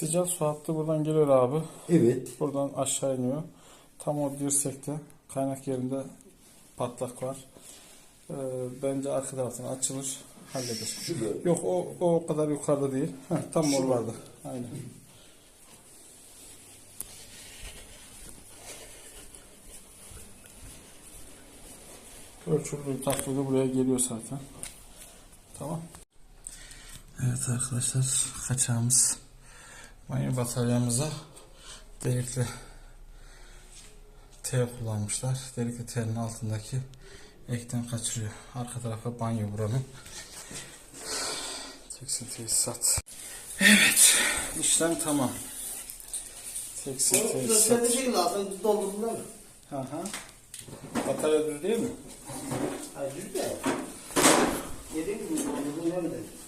Sıcak su hattı buradan geliyor abi. Evet. Buradan aşağı iniyor. Tam o dirsekte kaynak yerinde patlak var. Ee, bence arka taraftan açılır, halleder. Şurada. Yok o, o kadar yukarıda değil. Heh, tam oralarda. Aynen. Ölçüldüğü takdirde buraya geliyor zaten. Tamam. Evet arkadaşlar kaçağımız banyo bataryamıza delikli T kullanmışlar. Delikli T'nin altındaki ekten kaçırıyor. Arka tarafa banyo buranın. Teksin tesisat. Evet. işlem tamam. Teksin tesisat. Sen şey lazım doldurdun değil mi? Hı hı. Batarya düz değil mi? Hayır düz de. Yedin mi doldurdun değil mi?